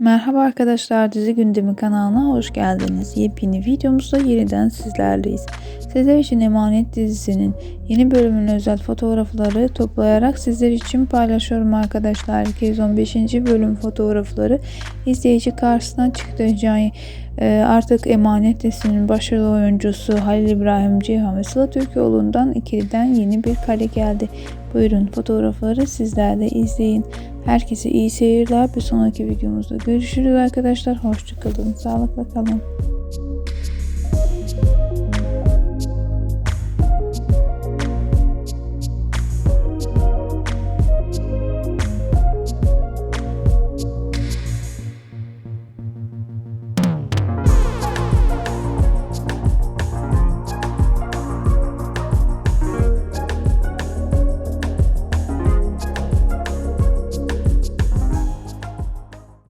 Merhaba arkadaşlar Dizi Gündemi kanalına hoş geldiniz. Yepyeni videomuzda yeniden sizlerleyiz. Sizler için Emanet dizisinin yeni bölümünün özel fotoğrafları toplayarak sizler için paylaşıyorum arkadaşlar. 215. bölüm fotoğrafları izleyici karşısına çıktı. Can e, artık Emanet dizisinin başarılı oyuncusu Halil İbrahim Ceyhan ve Sıla Türkoğlu'ndan ikiliden yeni bir kare geldi. Buyurun fotoğrafları sizler de izleyin. Herkese iyi seyirler. Bir sonraki videomuzda görüşürüz arkadaşlar. Hoşçakalın. Sağlıkla kalın.